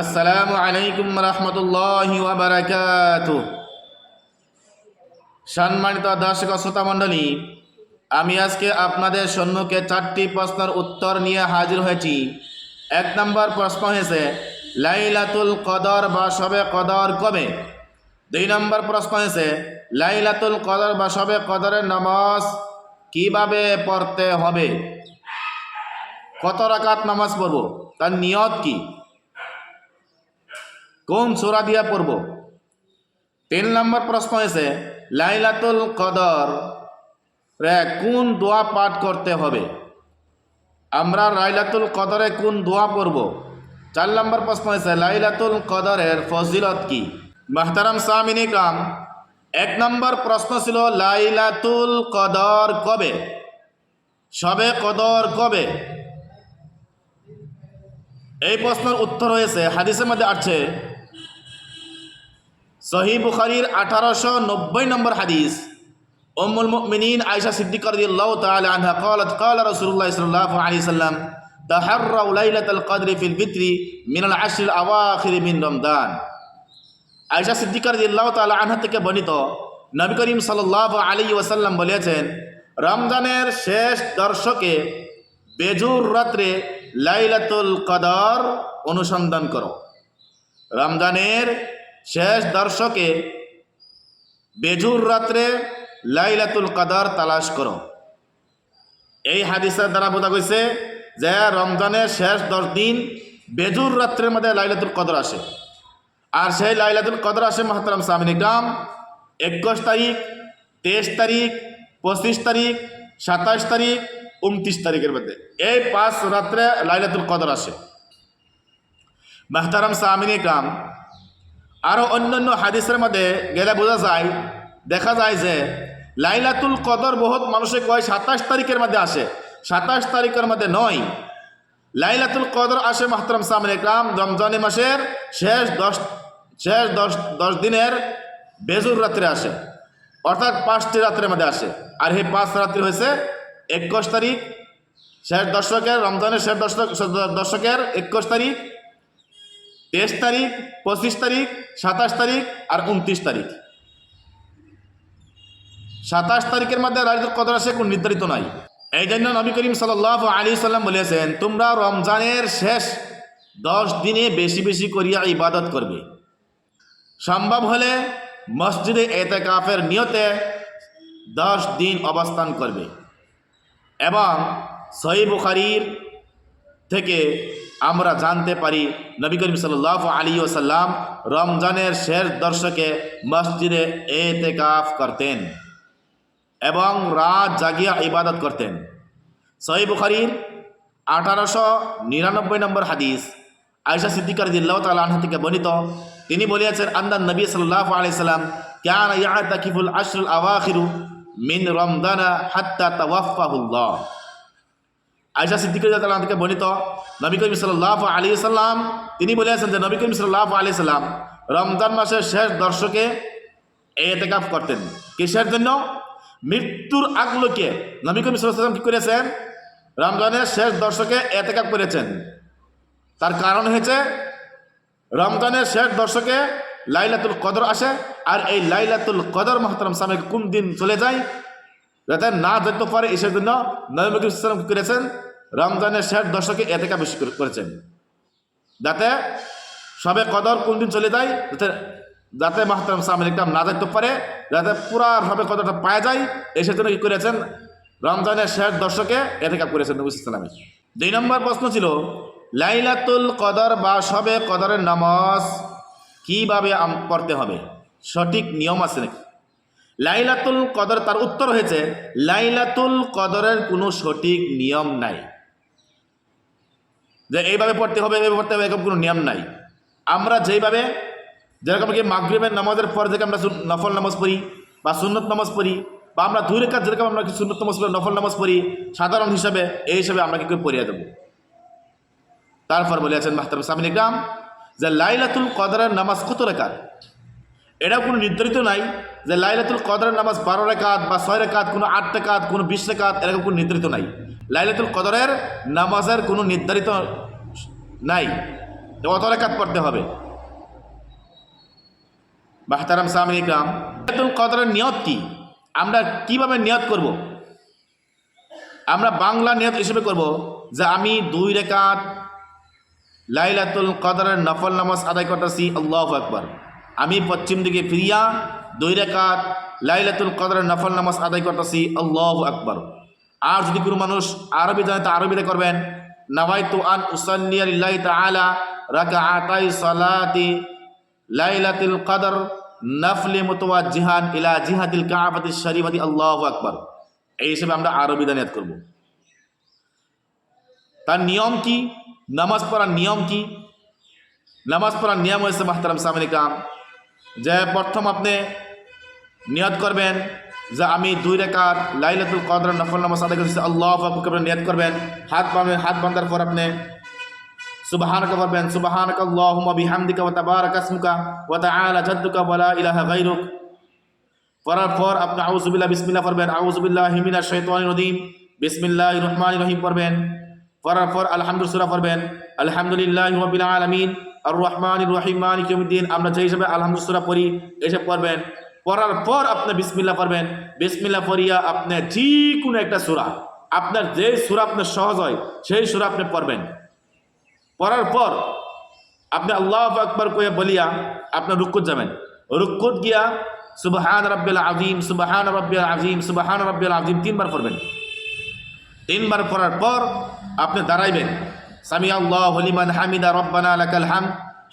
আসসালামু আলাইকুম রহমতুল্লাহ বারাকাত সম্মানিত দর্শক ও শ্রোতা মণ্ডলী, আমি আজকে আপনাদের সম্মুখে চারটি প্রশ্নের উত্তর নিয়ে হাজির হয়েছি। এক নম্বর প্রশ্ন হয়েছে, লাইলাতুল কদর বা সবে কদর কবে? দুই নম্বর প্রশ্ন হয়েছে, লাইলাতুল কদর বা সবে কদরের নামাজ কীভাবে পড়তে হবে? কত রাকাত নামাজ পড়ব? তার নিয়ত কি? কোন সোরা দিয়া পড়ব? তিন নম্বর প্রশ্ন হয়েছে লাইলাতুল কদর রে কোন দোয়া পাঠ করতে হবে? আমরা লাইলাতুল কদরে কোন দোয়া পড়ব? চার নম্বর প্রশ্ন হয়েছে লাইলাতুল কদরের ফজিলত কি? মাহতারাম সামিন ইকরাম, এক নম্বর প্রশ্ন ছিল, লাইলাতুল কদর কবে? সবে কদর কবে? এই প্রশ্নের উত্তর হয়েছে হাদিসের মধ্যে আছে সহি বুখারির আঠারোশো নব্বই নম্বর হাদিস উম্মুল মুমিনিন আয়েশা সিদ্দিকা রাদিয়াল্লাহু তাআলা আনহা قالت قال رسول الله صلى الله عليه وسلم تحروا ليلة القدر في الفطر من العشر الأواخر من رمضان আয়েশা সিদ্দিকা রাদিয়াল্লাহু তাআলা আনহা থেকে বর্ণিত নবী করিম সাল্লাল্লাহু আলাইহি ওয়াসাল্লাম বলেছেন রমজানের শেষ দর্শকে বেজুর রাত্রে লাইলাতুল কদর অনুসন্ধান করো রমজানের শেষ দর্শকে বেজুর রাত্রে লাইলাতুল কদর তালাশ করো। এই হাদিসের দ্বারা বোঝা গেছে যে রমজানের শেষ দশ দিন বেজুর রাত্রের মধ্যে লাইলাতুল কদর আসে। আর সেই লাইলাতুল কদর আসে, মাহতারাম সামিন ইকরাম, একুশ তারিখ, তেইশ তারিখ, পঁচিশ তারিখ, সাতাশ তারিখ, উনত্রিশ তারিখের মধ্যে এই পাঁচ রাত্রে লাইলাতুল কদর আসে। মাহতারাম সামিন ইকরাম আরও অন্যান্য হাদিসের মধ্যে গেলে বোঝা যায়, দেখা যায় যে লাইলাতুল কদর বহুত মানুষে কয় সাতাশ তারিখের মধ্যে আসে। সাতাশ তারিখের মধ্যে নয়। লাইলাতুল কদর আসে মাহতারাম সামিন ইকরাম রমজানি মাসের শেষ দশ শেষ দশ দশ দিনের বেজুর রাত্রে আসে। অর্থাৎ পাঁচটি রাত্রের মধ্যে আসে। আর এই পাঁচ রাত্রি হয়েছে একুশ তারিখ। শেষ দশকের, রমজানের শেষ দশক দশকের একুশ তারিখ। তেইশ তারিখ, পঁচিশ তারিখ, সাতাশ তারিখ আর উনত্রিশ তারিখ। সাতাশ তারিখের মধ্যে রাজুর কদর আসে কোন নির্ধারিত নাই। এই জন্য নবী করিম সাল আলী সাল্লাম বলেছেন, তোমরা রমজানের শেষ দশ দিনে বেশি বেশি করিয়া ইবাদত করবে। সম্ভব হলে মসজিদে এতেকাফের নিয়তে দশ দিন অবস্থান করবে। এবং সহি বুখারির থেকে আমরা জানতে পারি নবী করিম সাল আলী ওসাল্লাম রমজানের শেষ দর্শকে মসজিদে এতেকাফ করতেন এবং রাত জাগিয়া ইবাদত করতেন। সহি বুখারির আঠারোশো নিরানব্বই নম্বর হাদিস। আয়সা সিদ্দিকার দিল্লাহ তালাহ থেকে বর্ণিত, তিনি বলিয়াছেন আন্দান নবী সাল্লাহ আলাইসাল্লাম ক্যান ইয়াতাকিফুল আশরুল আওয়াখিরু মিন রমদানা হাত্তা তাওয়াফাহুল্লাহ আয়সা সিদ্দিকুর তালাহ থেকে বর্ণিত নবী করিম সাল্লাহ আলী সাল্লাম তিনি বলিয়াছেন যে নবী করিম সাল্লাহ আলি সাল্লাম রমজান মাসের শেষ দর্শকে এতেকাফ করতেন। কিসের জন্য? মৃত্যুর আগলোকে নবী করিম সাল্লাম কী করেছেন? রমজানের শেষ দর্শকে এতেকাফ করেছেন। তার কারণ হয়েছে রমজানের শেষ দর্শকে লাইলাতুল কদর আসে আর এই লাইলাতুল কদর মহতরম সামনে কোন দিন চলে যায়? যাতে না যেতে পারে, এসের জন্য নবী করিম কী করেছেন? রমজানের শেষ দর্শকে এতেকা বেশি করেছেন। যাতে সবে কদর কোন দিন চলে যায়, যাতে যাতে মাহতারাম সামিল একদম না দেখতে পারে, যাতে পুরা সবে কদরটা পাওয়া যায় এসের জন্য কী করেছেন? রমজানের শেষ দর্শকে এতেকাপ করেছেন নবী ইসলামী দুই নম্বর প্রশ্ন ছিল, লাইলাতুল কদর বা সবে কদরের নামাজ কীভাবে পড়তে হবে? সঠিক নিয়ম আছে নাকি? লাইলাতুল কদর তার উত্তর হয়েছে, লাইলাতুল কদরের কোনো সঠিক নিয়ম নাই। যে এইভাবে পড়তে হবে, এইভাবে পড়তে হবে, এরকম কোনো নিয়ম নাই। আমরা যেইভাবে, যেরকম কি মাগরিবের নামাজের পর থেকে আমরা নফল নামাজ পড়ি, বা সুন্নত নামাজ পড়ি, বা আমরা দুই রেখা যেরকম আমরা সুন্নত নামাজ পড়ি, নফল নামাজ পড়ি, সাধারণ হিসাবে এই হিসাবে আমরা কি করে পড়িয়ে দেবো তারপর বলেছেন মাহতাব সামিন ইকরাম যে লাইলাতুল কদরের নামাজ কত রেখাত? এটাও কোনো নির্ধারিত নাই যে লাইলাতুল কদরের নামাজ বারো রেখাত, বা ছয় রেখাত, কোনো আট রেখাত, কোনো বিশ রেখাত, এরকম কোনো নির্ধারিত নাই। লাইলাতুল কদরের নামাজের কোনো নির্ধারিত নাই। অত রেখাত পড়তে হবে। বাহতারাম সামিন ইকরাম, লাইলাতুল কদরের নিয়ত কি? আমরা কীভাবে নিয়ত করব? আমরা বাংলা নিয়ত হিসেবে করব যে আমি দুই রেখাত লাইলাতুল কদরের নফল নামাজ আদায় করতেছি, আল্লাহ আকবর। আমি পশ্চিম দিকে ফিরিয়া দুই রেখাত লাইলাতুল কদরের নফল নামাজ আদায় করতেছি, আল্লাহ আকবর। আর যদি কোনো মানুষ আরবি জানে, তা আরবিতে করবেন। নাওয়াইতু আন উসাল্লিয়া লিল্লাহি তাআলা রাকাআতাই সালাতি লাইলাতুল কদর নফলি মুতাওয়াজ্জিহান ইলা জিহাদিল কাবাতি শরীফাতি আল্লাহু আকবার। এই হিসেবে আমরা আরবি দানিয়াত করব। তার নিয়ম কি? নামাজ পড়ার নিয়ম কি? নামাজ পড়ার নিয়ম হয়েছে মাহতারাম সামিনিকাম যে প্রথম আপনি নিয়ত করবেন যে আমি দুই রেখাত লাইলাতুল কদর নফল নামাজ আদায় করতেছি আল্লাহ আকবার নিয়ত করবেন, হাত বাঁধবেন হাত বাঁধার পর আপনি সুবহানাকা পড়বেন, সুবহানাকা আল্লাহুম্মা বিহামদিকা ওয়া তাবারাকা ইসমুকা ওয়া তাআলা জাদ্দুকা ওয়া লা ইলাহা গায়রুক। পড়ার পর আপনি আউযুবিল্লাহ বিসমিল্লাহ পড়বেন আউযুবিল্লাহি মিনাশ শাইতানির রাজিম, বিসমিল্লাহির রহমানির রহিম পড়বেন। পড়ার পর আলহামদুলিল্লাহ সূরা পড়বেন, আলহামদুলিল্লাহি রাব্বিল আলামিন, আর রহমানির রহিম মালিক ইয়াউমিদ্দিন। আমরা যে হিসাবে আলহামদুলিল্লাহ সূরা পড়ি, এসে পড়বেন। পড়ার পর আপনি বিসমিল্লাহ পড়বেন। বিসমিল্লাহ পড়িয়া আপনি যে কোনো একটা সূরা, আপনার যে সুরা আপনার সহজ হয়, সেই সূরা আপনি পড়বেন। পড়ার পর আপনি আল্লাহ আকবর কয়ে বলিয়া আপনার রুকুত যাবেন। রুকুত গিয়া সুবহান রব্বিল আজিম সুবহান রব্বিল আজিম সুবহান রব্বিল আজিম তিনবার পড়বেন। তিনবার পড়ার পর আপনি দাঁড়াইবেন। সামি আল্লাহ হলিমান হামিদা, রব্বানা লাকাল হাম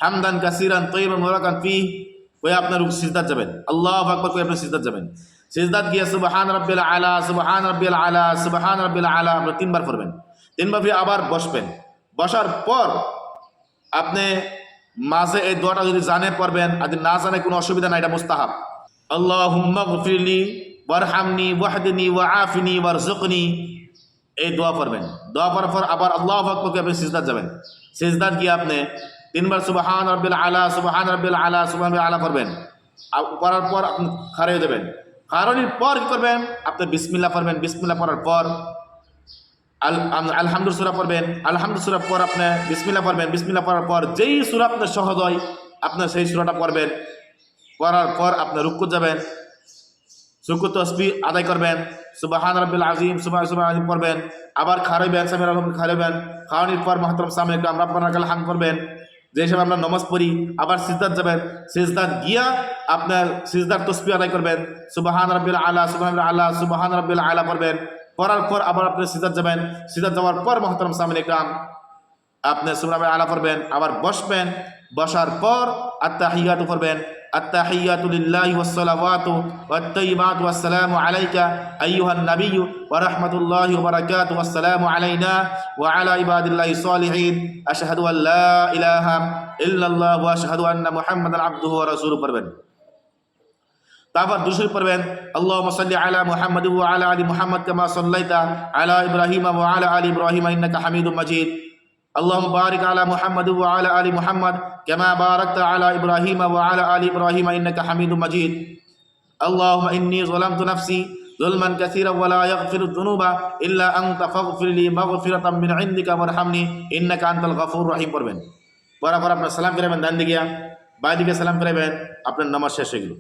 হামদান কাসিরান মুরাকান ফি কয়ে আপনার সিজদাত যাবেন। আল্লাহ আকবর কয়ে আপনি সিজদাত যাবেন। সিজদাত গিয়া সুবহান রব্বিল আলা, সুবহান রব্বিল আলা, সুবহান রব্বিল আলা আপনি তিনবার পড়বেন। তিনবার ফিরে আবার বসবেন। বসার পর আপনি মাঝে এই দোয়াটা যদি জানে পড়বেন, আর না জানে কোনো অসুবিধা নাই, এটা মুস্তাহাব। আল্লাহুম্মা গফিরলি, ওয়ারহামনি, ওয়াহদিনি, ওয়াআফিনি ওয়ারজুকনি এই দোয়া পড়বেন। দোয়া পড়ার পর আবার আল্লাহ আকবরকে আপনি সিজদাত যাবেন। সিজদাত গিয়ে আপনি তিনবার সুবহান রব্বিল আলা, সুবহান রব্বিল আলা রব্বিল আলা পড়বেন করার পর আপনি খারিয়ে দেবেন। খারানির পর কি করবেন? আপনি বিসমিল্লাহ পড়বেন। বিসমিল্লাহ পড়ার পর আল আলহামদুল সুরা পড়বেন। আলহামদুল সুরা পর আপনি বিসমিল্লা পড়বেন। বিসমিল্লা পড়ার পর যেই সুরা আপনার সহজ হয় আপনার সেই সুরাটা পড়বেন। পড়ার পর আপনি রুকু যাবেন। রুকু তসবি আদায় করবেন। সুবাহান রব্বিল আজিম সুবাহ সুবাহ আজিম পড়বেন। আবার খারাইবেন, সামির আলম খারাইবেন। খাওয়ানির পর মাহতরম সামনে আমরা আপনার করবেন যে হিসাবে আমরা নমাজ পড়ি, আবার সিজদার যাবেন। সিজদার গিয়া আপনার সিজদার তসবি আদায় করবেন। সুবাহান রব্বিল আলা, সুবাহান আলা, সুবাহান রব্বিল আলা পড়বেন। পড়ার পর আবার আপনি সিজদার যাবেন। সিজদার যাওয়ার পর মহতরম সামিন ইকরাম আপনি সুবাহ আলা করবেন আবার বসবেন। বসার পর আত্তাহিয়াতু পড়বেন التحيات لله والصلوات والطيبات والسلام عليك أيها النبي ورحمة الله وبركاته والسلام علينا وعلى عباد الله الصالحين أشهد أن لا إله إلا الله وأشهد أن محمدا عبده ورسوله পড়বেন তারপর দুশরি পড়বেন আল্লাহুম্মা সাল্লি আলা মুহাম্মাদ ওয়া আলা আলি মুহাম্মাদ কামা সাল্লাইতা আলা ইব্রাহিম ওয়া আলা আলি ইব্রাহিম ইন্নাকা হামিদুম মাজিদ اللهم بارك على محمد وعلى ال محمد كما باركت على ابراهيم وعلى ال ابراهيم انك حميد مجيد اللهم اني ظلمت نفسي ظلما كثيرا ولا يغفر الذنوب الا انت فاغفر لي مغفرة من عندك وارحمني انك انت الغفور الرحيم পড়বেন পড়ার পর আপনার সালাম ফিরাবেন ডান দিকে বাঁ দিকে সালাম ফিরাবেন আপনার নামাজ শেষ হয়ে গেল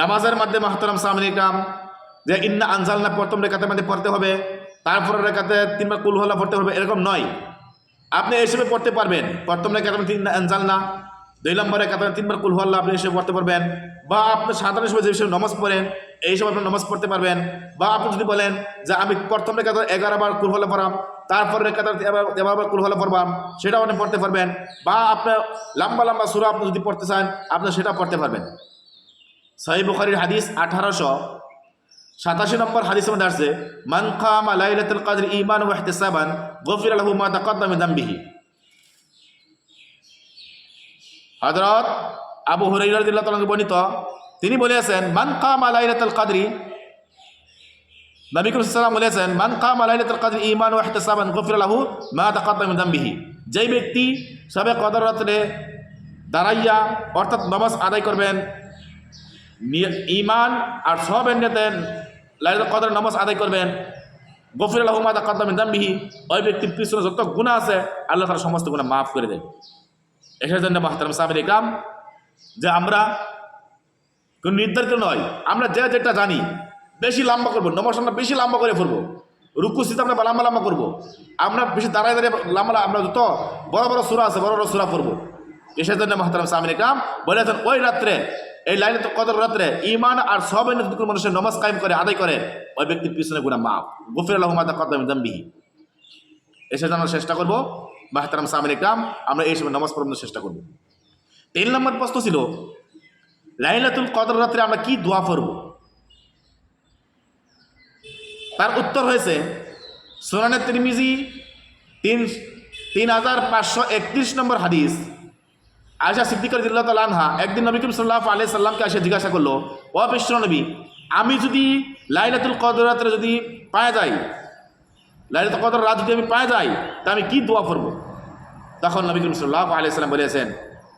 নামাজের মধ্যে মাহতারাম সামনে কাম যে ইন্না আনজালনা প্রথম রেখাতের মধ্যে পড়তে হবে তারপরে রেখাতে তিনবার কুল হল্লা পড়তে হবে, এরকম নয়। আপনি এসবে পড়তে পারবেন। প্রথম রেখাতে তিন আনজালনা দুই নম্বর রেখাতে তিনবার কুল হল্লা আপনি এসে পড়তে পারবেন। বা আপনি সাধারণ সময় যে বিষয়ে নমাজ পড়েন, এই সময় আপনি নমাজ পড়তে পারবেন। বা আপনি যদি বলেন যে আমি প্রথম রেখাতে এগারো বার কুল হল্লা পড়াম তারপরে এবার এবার কুল হল্লা পড়বাম, সেটাও আপনি পড়তে পারবেন। বা আপনার লম্বা লম্বা সুরা আপনি যদি পড়তে চান, আপনি সেটা পড়তে পারবেন। সহি বুখারির হাদিস আঠারোশো সাতাশি নম্বর হাদিসের মধ্যে আসছে, মান খামা লাইলাতুল কদর ঈমান ওয়া ইহতিসাবান, গফির লাহু মা তাকাদ্দাম যামবিহি হযরত আবু হুরাইরা রাদিয়াল্লাহু তাআলা বর্ণিত, তিনি বলেছেন, মান কামা লাইলাতুল কদরি নবী করিম সাল্লাল্লাহু বলেছেন, মান কামা লাইলাতুল কদর ঈমান ওয়া ইহতিসাবান, গফির লাহু মা তাকাদ্দাম মিন যেই ব্যক্তি সবে কদর রাতে দাঁড়াইয়া, অর্থাৎ নামাজ আদায় করবেন ইমান আর সব এমনিতে লাইলাতুল কদর নামাজ আদায় করবেন। গফির আল্লাহ মাদা কাদ্দামিন দাম্বিহি। ওই ব্যক্তির পিছনে যত গুণা আছে, আল্লাহ তার সমস্ত গুণা মাফ করে দেয় এটার জন্য মাহতারাম সাহেব ইকরাম, যে আমরা কোন নির্ধারিত নয়, আমরা যে যেটা জানি, বেশি লম্বা করব নমস্কার বেশি লম্বা করে ফেলব রুকু সিতে আমরা লম্বা লম্বা করব। আমরা বেশি দাঁড়ায় দাঁড়িয়ে লম্বা আমরা যত বড় বড় সুরা আছে, বড় বড় সুরা পড়ব। এসের জন্য মাহতারাম সামিন ইকরাম, বলেছেন, ওই রাত্রে এই লাইনে তো কত রাত্রে ইমান আর সব যদি মানুষের নমাজ কায়েম করে, আদায় করে, ওই ব্যক্তির পিছনে গুণা মাফ। গফির আল্লাহ মাদা দাম্বিহি এসে জানার চেষ্টা করব, মাহতারাম সামিন ইকরাম আমরা এই সময় নামাজ পড়ানোর চেষ্টা করব। তিন নম্বর প্রশ্ন ছিল, লাইলাতুল কদর রাত্রে আমরা কি দোয়া করব তার উত্তর হয়েছে, সোনানে তিরমিজি তিন তিন হাজার পাঁচশো একত্রিশ নম্বর হাদিস আয়সা সিদ্দিকর দিল্লাহ আনহা একদিন নবী করিম সাল্লাহ আলি সাল্লামকে এসে জিজ্ঞাসা করল, ও বিশ্ব নবী, আমি যদি লাইলাতুল কদর রাত্রে যদি পায়ে যাই, লাইলাতুল কদর রাত যদি আমি পায়ে যাই, তা আমি কি দোয়া করব? তখন নবী করিম সাল্লাহ আলিয়াল্লাম বলেছেন,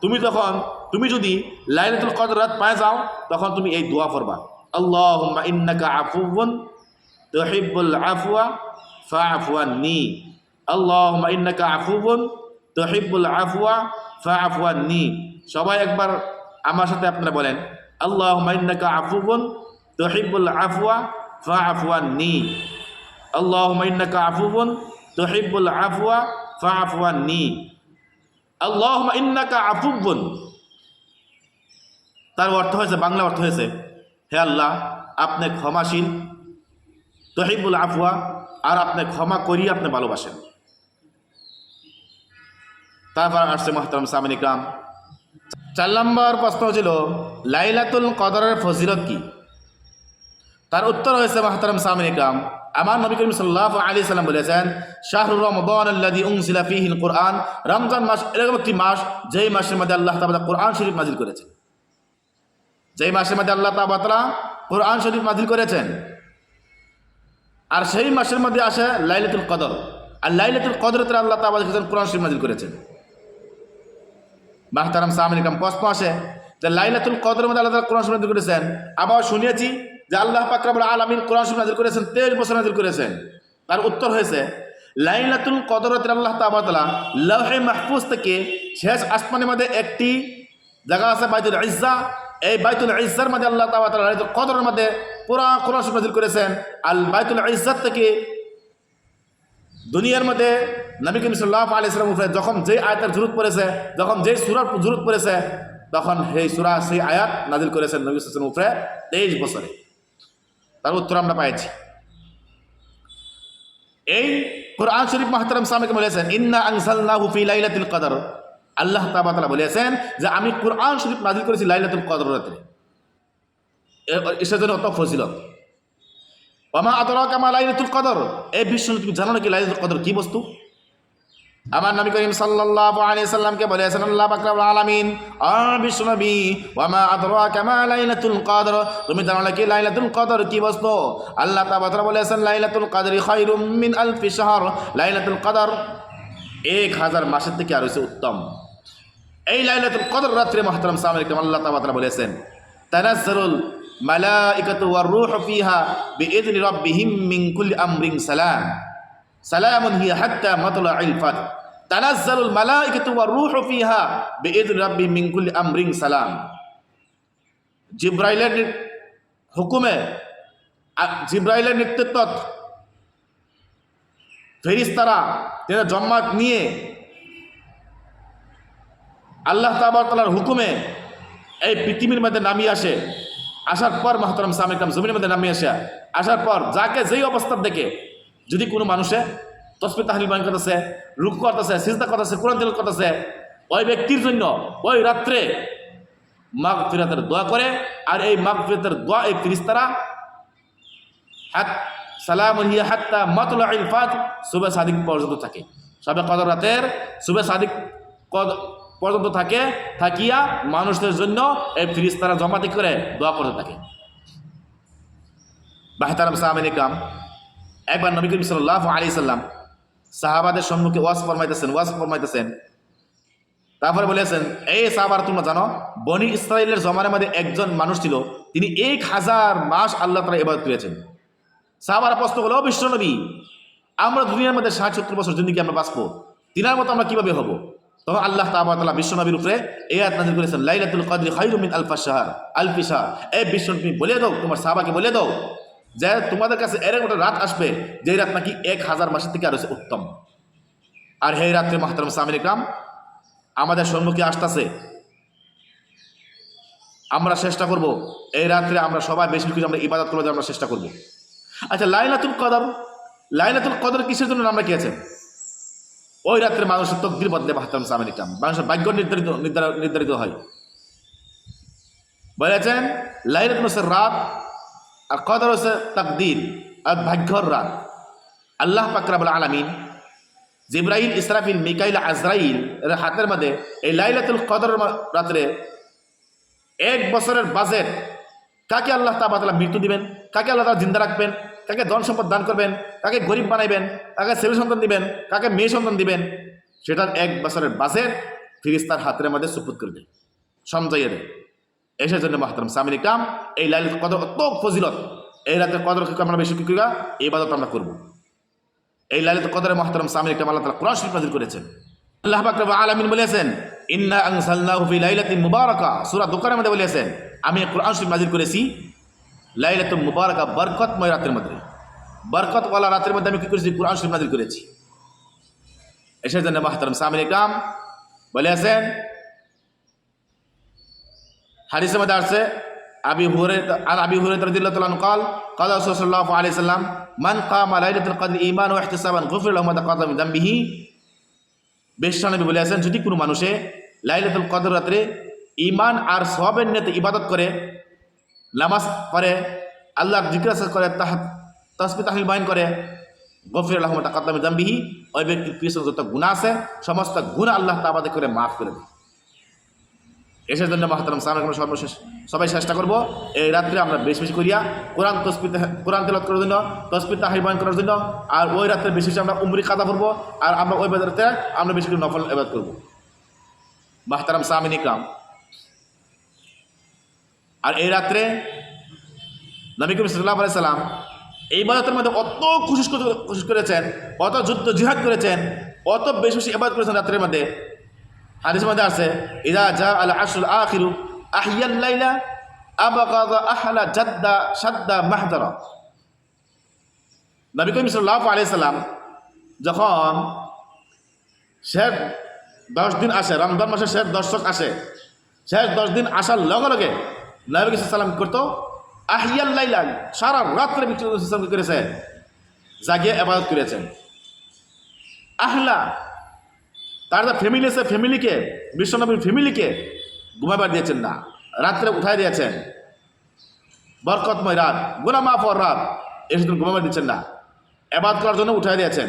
তুমি তখন তুমি যদি লাইলাতুল কদর রাত পায়ে যাও, তখন তুমি এই দোয়া করবা, আল্লাহুম্মা ইন্নাকা আফুওয়ান তুহিব্বুল আফওয়া ফাআফু আন্নি, আল্লাহুম্মা ইন্নাকা আফুওয়ান তুহিব্বুল আফওয়া ফাআফু আন্নি সবাই একবার আমার সাথে আপনারা বলেন, আল্লাহুম্মা ইন্নাকা আফুওয়ান তুহিব্বুল আফওয়া ফাআফু আন্নি আল্লাহুম্মা ইন্নাকা আফুওয়ান তুহিব্বুল আফওয়া ফাআফু আন্নি আল্লাহ ইন্নাকা আফুবন তার অর্থ হয়েছে, বাংলা অর্থ হয়েছে, হে আল্লাহ, আপনি ক্ষমাশীল তহিবুল আফওয়া, আর আপনি ক্ষমা করি আপনি ভালোবাসেন। তারপর আসছে মহতরম সামিন ইকরাম। চার নম্বর প্রশ্ন ছিল লাইলাতুল কদরের ফজিলত কি? তার উত্তর হয়েছে মাহতারাম সামিন ইকরাম। আমার নবী করিম সাল্লাহ আলী সাল্লাম বলেছেন, শাহরুর রমদান আল্লাদি উংসিলা ফিহিল কোরআন। রমজান মাস এরকম একটি মাস, যেই মাসের মধ্যে আল্লাহ তাবাদা কোরআন শরীফ নাজিল করেছেন। যেই মাসের মধ্যে আল্লাহ তাবাতলা কোরআন শরীফ নাজিল করেছেন। আর সেই মাসের মধ্যে আসে লাইলাতুল কদর। আর লাইলাতুল কদরতে আল্লাহ তাবাদ কোরআন শরীফ নাজিল করেছেন। মাহতারাম সামিন ইকরাম প্রশ্ন আসে। যে লাইলাতুল কদরের মধ্যে আল্লাহ কোরআন নাজিল করেছেন। আবার শুনিয়েছি যে আল্লাহ পাকরাবুল আলমিন কোরআন শরীফ নাজিল করেছেন, তেইশ বছর নাজিল করেছেন। তার উত্তর হয়েছে, লাইলাতুল কদরতের আল্লাহ তাবাতলা লৌহে মাহফুজ থেকে শেষ আসমানের মধ্যে একটি জায়গা আছে বাইতুল ইজ্জা। এই বাইতুল ইজ্জার মধ্যে আল্লাহ তাবাতলা লাইলাতুল কদরের মধ্যে পুরা কোরআন শরীফ নাজিল করেছেন। আল বাইতুল ইজ্জাত থেকে দুনিয়ার মধ্যে নবী করিম সাল্লাহ আলি সাল্লাম উপরে যখন যেই আয়াতের জুরুত পড়েছে, যখন যেই সুরার জুরুত পড়েছে, তখন সেই সুরা, সেই আয়াত নাজিল করেছেন নবী সাল্লাম উপরে তেইশ বছরে। তার উত্তর আমরা পাইছি। এই কোরআন শরীফ মাহতারাম সামিকে বলেছেন, ইন্না আনসালনাহু ফি লাইলাতুল কদর। আল্লাহ তাআলা বলেছেন যে, আমি কোরআন শরীফ নাজিল করেছি লাইলাতুল কদর রাতে এসের জন্য অত ফজিলত। ওমা আতরাকা মা লাইলাতুল কদর। এই বিশ্ব তুমি জানো নাকি লাইলাতুল কদর কি বস্তু? আমার নবী করিম সাল্লাল্লাহু আলাইহি সাল্লামকে বলেছেন, আল্লাহ পাক রব্বুল আলামিন। আর বিশ্ব নবী, ওমা আতরাকা মা লাইলাতুল কদর। তুমি জানো নাকি লাইলাতুল কদর কি বস্তু? আল্লাহ তাআলা বলেছেন, লাইলাতুল কদরি খায়রুম মিন আলফি শাহর। লাইলাতুল কদর এক হাজার মাসের থেকে আর উত্তম। এই লাইলাতুল কদর রাত্রে মহতরম সামরিক আল্লাহ তাআলা বলেছেন, তানাজ্জালুল মালাইকাতু ওয়ার রূহ ফিহা বিইذن রাব্বিহিম মিন কুল্লি সালাম। সালামুন হিয়া হাত্তা মাতলা'িল ফাজর তানাজ্জালুল মালাইকাতু ওয়ার রূহ ফিহা বিইذن রাব্বিহিম মিন কুল্লি আমরিন সালাম। জিব্রাইলের হুকুমে জিব্রাইলের নেতৃত্ব ফেরিস্তারা তারা জম্মাত নিয়ে আল্লাহ তাবার তালার হুকুমে এই পৃথিবীর মধ্যে নামিয়ে আসে। আসার পর মাহতারাম সামিকাম জমিনের মধ্যে নামিয়ে আসে। আসার পর যাকে যেই অবস্থার দেখে, যদি কোনো মানুষে তসমি তাহলিল বান করতেছে, রুক করতেছে, সিজদা করতেছে, কোরআন তেল করতেছে, ওই ব্যক্তির জন্য ওই রাত্রে মাঘ ফিরাতের দোয়া করে, আর এই মাঘ ফিরাতের দোয়া এই ফিরিস্তারা হাত, সালাম হিয়া হাত্তা মাতুলা ইল ফাত সুবে সাদিক পর্যন্ত থাকে। সবে কদর রাতের সুবে সাদিক পর্যন্ত থাকে, থাকিয়া মানুষের জন্য এই ফিরিস্তারা জমাতি করে দোয়া করতে থাকে। বাহতারাম সাহামিন ইকরাম একবার নবী করিম সাল্লাহ আলী সাল্লাম সাহাবাদের সম্মুখে ওয়াজ ফরমাইতেছেন ওয়াজ ফরমাইতেছেন। তারপরে বলেছেন এই সাহাবার, তোমরা জানো, বনি ইসরায়েলের জমানের মধ্যে একজন মানুষ ছিল, তিনি এক হাজার মাস আল্লাহ তারা এবার করেছেন। সাহাবারা প্রশ্ন করল বিশ্ব নবী, আমরা দুনিয়ার মধ্যে ষাট সত্তর বছর জিন্দিগি আমরা বাঁচবো, তিনার মতো আমরা কীভাবে হব? তখন আল্লাহ তাবাতালা বিশ্ব নবীর উপরে এই আয়াত নাজিল করেছেন, লাইলাতুল কদরি খাইরু মিন আলফা শাহর। আলফি শাহ এ বিশ্ব তুমি বলে দাও, তোমার সাহাবাকে বলে দাও যে তোমাদের কাছে এর একটা রাত আসবে যে রাত নাকি এক হাজার মাসের থেকে আরও উত্তম। আর সেই রাত্রে মাহতারাম সামির ইকরাম আমাদের সম্মুখে আসতেছে। আমরা চেষ্টা করব, এই রাত্রে আমরা সবাই বেশি বেশি আমরা ইবাদত করব, আমরা চেষ্টা করব। আচ্ছা লাইলাতুল কদর লাইলাতুল কদর কিসের জন্য আমরা খেয়েছেন ওই রাত্রে মানুষের তকদির বদলে সামিন ইকরাম মানুষের ভাগ্য নির্ধারিত, নির্ধার- নির্ধারিত হয়। বলেছেন লাইলাতুল হচ্ছে রাত আর কদর হচ্ছে তাকদির আর ভাগ্যর রাত। আল্লাহ পাকরাবুল আলমিন জিব্রাইল, ইসরাফিল, মিকাইল, আজরাইল এর হাতের মধ্যে এই লাইলাতুল কদর রাত্রে এক বছরের বাজেট কাকে আল্লাহ তাবাতালা মৃত্যু দিবেন, কাকে আল্লাহ তালা জিন্দা রাখবেন কাকে ধন সম্পদ দান করবেন কাকে গরিব বানাইবেন কাকে ছেলে সন্তান দিবেন কাকে মেয়ে সন্তান দিবেন, সেটার এক বছরের বাজেট ফিরিস্তার হাতের মধ্যে সুপুত করে দেয় সমঝাইয়ে দেয় এসের জন্য মাহতারাম সামিনী কাম এই লাইল কদর অত ফজিলত। এই রাতের কদরকে আমরা বেশি কি করিবা এই বাদত আমরা করব। এই লালিত কদরে মহতরম সামিন একটা আল্লাহ তালা কোরআন শরীফ করেছেন। আল্লাহ পাক রব্বুল আলামিন বলেছেন, ইন্না আনসালনাহু ফি লাইলাতিন মুবারাকা। সূরা দুকারের মধ্যে বলেছেন, আমি কোরআন শরীফ নাজিল করেছি লাইলাতুল মুবারকা বরকতময় রাতের মধ্যে। বরকতওয়ালা রাতের মধ্যে আমি কী করেছি? কোরআন শরীফ নাজির করেছি। এসে জন্য মাহতারাম সামিল বলে আছেন হারিসের মধ্যে আসছে, আবি হুরে আর আবি হুরে রদিল্লাহন কল কাদা সাল্লাহ আলি সাল্লাম, মান কাম আলাইলাতুল কদর ইমান ও ইহতিসাবান গফির আহমদ কাদাম দাম্বিহি। বেশানবী বলে আছেন, যদি কোনো মানুষে লাইলাতুল কদর রাত্রে ইমান আর সবের নেতে ইবাদত করে নামাজ পড়ে, আল্লাহর জিজ্ঞাসা করে, তাহা, তসবি তাহলিল বাইন করে গফির আল্লাহ তাকাদ্দামি জাম্বিহি, ওই ব্যক্তির পিছনে যত গুণা আছে, সমস্ত গুণা আল্লাহ তাবাদে করে মাফ করে এসের জন্য মাহতারাম, সালাম সর্বশেষ, সবাই চেষ্টা করব, এই রাত্রে আমরা বেশি বেশি করিয়া কোরআন তসপি কোরআন তেলত করার জন্য তসপি তাহিবান করার জন্য, আর ওই রাত্রে বেশি বেশি আমরা উমরি কাদা করব, আর আমরা ওই বাজারতে আমরা বেশি করে নফল এবাদ করব। মাহতারাম, সামিন ইকরাম আর এই রাত্রে নবী করিম সাল্লাহ আলাই সাল্লাম এই বাজাতের মধ্যে অত খুশি খুশি করেছেন অত যুদ্ধ জিহাদ করেছেন অত বেশি বেশি এবাদ করেছেন রাত্রের মধ্যে। হাদিসের মধ্যে আছে, ইদা জা আল আশুল আখিরু আহিয়াল লাইলা আবাগাদা আহলা জাদ্দা সাদ্দা মাহদারা। নবী করিম সাল্লাল্লাহু আলাইহি সাল্লাম যখন শেষ দশ দিন আসে, রমজান মাসে শেষ দর্শক আসে, শেষ দশ দিন আসার লগে লগে নবী সাল্লাম করতো? আহিয়াল লাইলা, সারা রাত্রে বিক্রি করেছে জাগিয়ে এবাদত করেছেন। আহলা, তার ফ্যামিলি আছে ফ্যামিলিকে বিশ্বনবীর ফ্যামিলিকে ঘুমাবার দিয়েছেন না, রাত্রে উঠাই দিয়েছেন। বরকতময় রাত গুনা মাফর রাত এসে তুমি ঘুমাবার দিচ্ছেন না এবাদ করার জন্য উঠাই দিয়েছেন।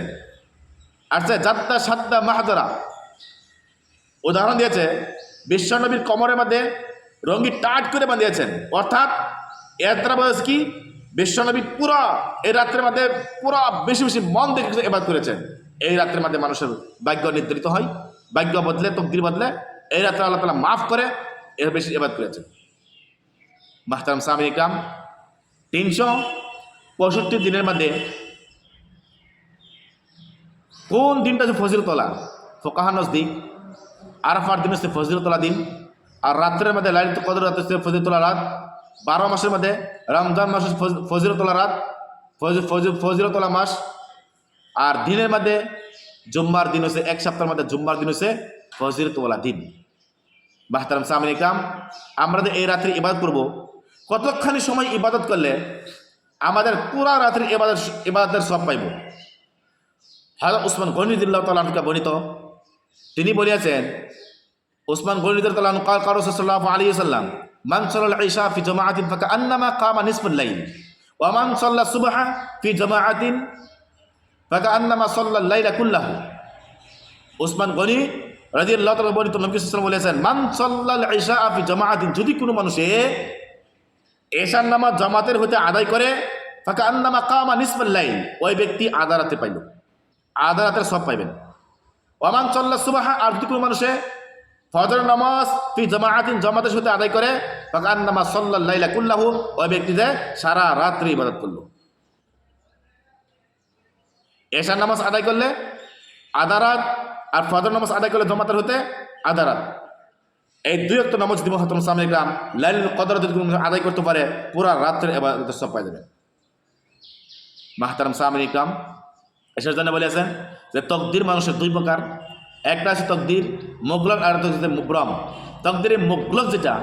আর সে যাত্রা সাত্তা মাহাদারা, উদাহরণ দিয়েছে বিশ্বনবীর কমরের মধ্যে রঙ্গি টাট করে বাঁধিয়েছেন। অর্থাৎ এর বয়স কি? বিশ্বনবী পুরা, এই রাত্রের মধ্যে পুরা বেশি বেশি মন দেখে এবাদ করেছেন। এই রাত্রের মধ্যে মানুষের ভাগ্য নির্ধারিত হয়, ভাগ্য বদলে, তকদির বদলে। এই রাত্রে আল্লাহ তালা মাফ করে, এর বেশি এবাদ করেছেন। মাহতারাম সামি ইকরাম, তিনশো পঁয়ষট্টি দিনের মধ্যে কোন দিনটা হচ্ছে ফজিলতলা? ফোকাহা নজদিক আরাফার দিন হচ্ছে ফজিলতলা দিন। আর রাত্রের মধ্যে লালিত কদর রাত হচ্ছে ফজিলতলা রাত বারো মাসের মধ্যে রমজান মাস হচ্ছে ফজ- ফজিলতলা রাত ফজ- ফজ- ফজিলতলা মাস, আর দিনের মধ্যে জুম্মার দিন হচ্ছে, এক সপ্তাহের মধ্যে জুম্মার দিন হচ্ছে ফজিলতলা দিন। বাহতারাম সামিন ইকরাম, আমরা এই রাত্রে ইবাদত করব কতখানি সময় ইবাদত করলে আমাদের পুরা রাত্রি ইবাদত, ইবাদতের সব পাইব? হাজর উসমান গণিদুল্লাহ তালকে বর্ণিত, তিনি বলিয়াছেন উসমান গণিদুল্লাহ তালন কাল কারও সাল্লাহ আলী সাল্লাম মান ঈশা ফি জামাআতিন ফাকা আন্নামা কামা নিসফুল লাইল ওয়া মান সাল্লা সুবহা ফি জামাআতিন ফাকা আন্নামা সাল্লাল লাইলা কুল্লাহু উসমান গনি রাদিয়াল্লাহু তাআলা বর্ণিত নবী সাল্লাল্লাহু বলেছেন, মান সাল্লাল ঈশা ফি জামাআতিন যদি কোনো মানুষে এশার নামাজ জামাতের হতে আদায় করে ফাঁকা আন্নামা কামা নিসফুল লাইল ওই ব্যক্তি আধা রাতে পাইল। আধা রাতের সব পাইবেন। ওমান চল্লা সুবাহা আর যদি কোনো মানুষে ফজর নামাজ ফি জামাআতিন, জামাতের সাথে আদায় করে ফাঁকা আন্নামা সাল্লাহ কুল্লাহু, ওই ব্যক্তি যে সারা রাত্রি ইবাদত করল। এশার নামাজ আদায় করলে আধা রাত, আর ফজর নামাজ আদায় করলে জমাতের হতে আধা রাত। এই দুই একটা নামাজ দিব হতম সামনে গ্রাম লাইল কদর আদায় করতে পারে, পুরা রাত্রের এবার সব পাই যাবে। মাহতারাম সামিন ইকরাম এসের জন্য বলেছেন যে তকদির মানুষের দুই প্রকার একটা আছে তকদির মোগলক আর হচ্ছে মুব্রম তকদিরের মোগলক যেটা,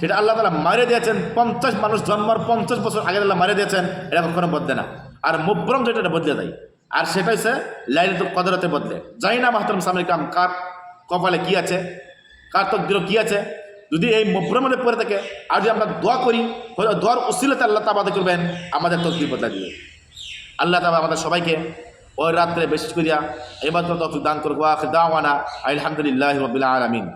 সেটা আল্লাহ তালা মারে দিয়েছেন, পঞ্চাশ মানুষ জন্মার পঞ্চাশ বছর আগে আল্লাহ মারে দিয়েছেন, এটা কখনো বদলে না। আর মুব্রম যেটা, এটা বদলে দেয়। আর সেটা হচ্ছে লাইলাতুল কদরতে বদলে। জানি না মাহতারাম সামিন ইকরাম কার কপালে কি আছে? কার তকদিরও কি আছে? যদি এই মুব্রমে পড়ে থাকে, আর যদি আমরা দোয়া করি, দোয়ার উসিলতে আল্লাহ তাবাদে করবেন, আমাদের তকদির বদলা দিবে। আল্লাহ তালা আমাদের সবাইকে ওই রাত্রে বেশি করিয়া এবার তো দান করব দাওয়ানা আলহামদুলিল্লাহ রবিল আলমিন।